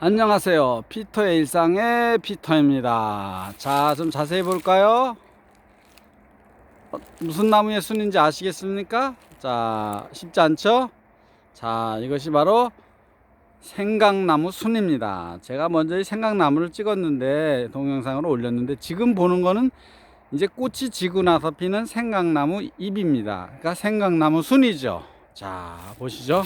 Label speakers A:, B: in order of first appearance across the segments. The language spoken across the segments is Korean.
A: 안녕하세요. 피터의 일상의 피터입니다. 자, 좀 자세히 볼까요? 어, 무슨 나무의 순인지 아시겠습니까? 자, 쉽지 않죠? 자, 이것이 바로 생강나무 순입니다. 제가 먼저 이 생강나무를 찍었는데 동영상으로 올렸는데 지금 보는 거는 이제 꽃이 지고 나서 피는 생강나무 잎입니다. 그러니까 생강나무 순이죠. 자, 보시죠.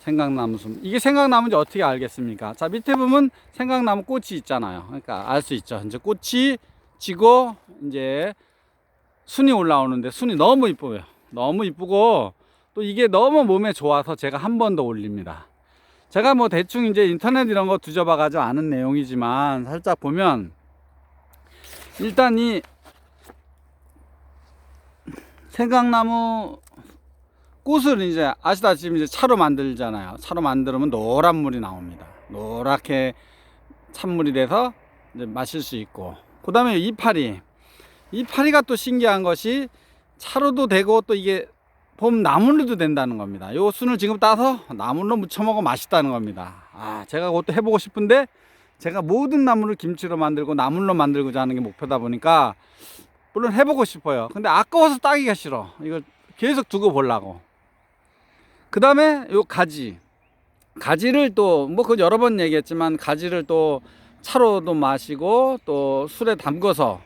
A: 생강나무 순. 이게 생강나무인지 어떻게 알겠습니까? 자, 밑에 보면 생강나무 꽃이 있잖아요. 그러니까 알 수 있죠. 이제 꽃이 지고 이제 순이 올라오는데 순이 너무 이뻐요. 너무 이쁘고 또 이게 너무 몸에 좋아서 제가 한 번 더 올립니다. 제가 뭐 대충 이제 인터넷 이런 거 뒤져봐 가지고 아는 내용이지만 살짝 보면 일단 이 생강나무 꽃을 이제 아시다시피 이제 차로 만들잖아요. 차로 만들면 노란 물이 나옵니다. 노랗게 찬물이 돼서 이제 마실 수 있고. 그 다음에 이파리. 이파리가 또 신기한 것이 차로도 되고 또 이게 봄 나물로도 된다는 겁니다. 요 순을 지금 따서 나물로 무쳐 먹어 맛있다는 겁니다. 아, 제가 그것도 해보고 싶은데 제가 모든 나물을 김치로 만들고 나물로 만들고자 하는 게 목표다 보니까 물론 해보고 싶어요. 근데 아까워서 따기가 싫어. 이거 계속 두고 보려고. 그 다음에 요 가지. 가지를 또, 뭐, 그 여러 번 얘기했지만, 가지를 또 차로도 마시고, 또 술에 담궈서,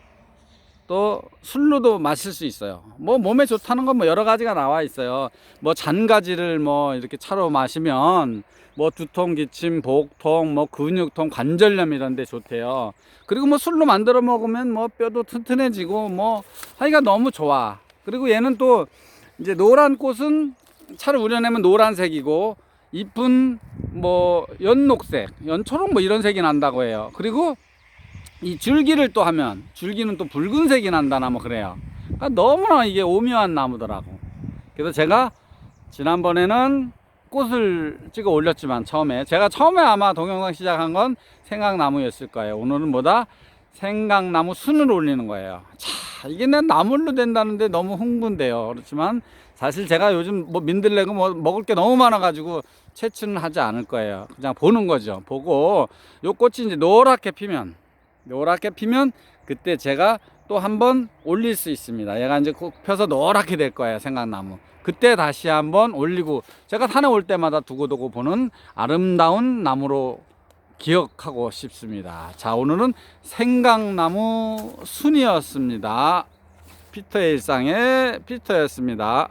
A: 또 술로도 마실 수 있어요. 뭐, 몸에 좋다는 건 뭐 여러 가지가 나와 있어요. 뭐, 잔가지를 뭐, 이렇게 차로 마시면, 뭐, 두통, 기침, 복통, 뭐, 근육통, 관절염 이런 데 좋대요. 그리고 뭐, 술로 만들어 먹으면 뭐, 뼈도 튼튼해지고, 뭐, 하기가 너무 좋아. 그리고 얘는 또, 이제 노란 꽃은 차를 우려내면 노란색이고 잎은 뭐 연녹색, 연초록 뭐 이런 색이 난다고 해요. 그리고 이 줄기를 또 하면 줄기는 또 붉은색이 난다나 뭐 그래요. 그러니까 너무나 이게 오묘한 나무더라고. 그래서 제가 지난번에는 꽃을 찍어 올렸지만 처음에 제가 처음에 아마 동영상 시작한 건 생강나무였을 거예요. 오늘은 뭐다? 생강나무 순을 올리는 거예요. 자, 이게 내 나물로 된다는데 너무 흥분돼요. 그렇지만 사실 제가 요즘 뭐 민들레고 뭐 먹을 게 너무 많아가지고 채취는 하지 않을 거예요. 그냥 보는 거죠. 보고 요 꽃이 이제 노랗게 피면 노랗게 피면 그때 제가 또 한 번 올릴 수 있습니다. 얘가 이제 꼭 펴서 노랗게 될 거예요. 생강나무. 그때 다시 한번 올리고 제가 산에 올 때마다 두고두고 보는 아름다운 나무로 기억하고 싶습니다. 자, 오늘은 생강나무 순이었습니다. 피터의 일상의 피터였습니다.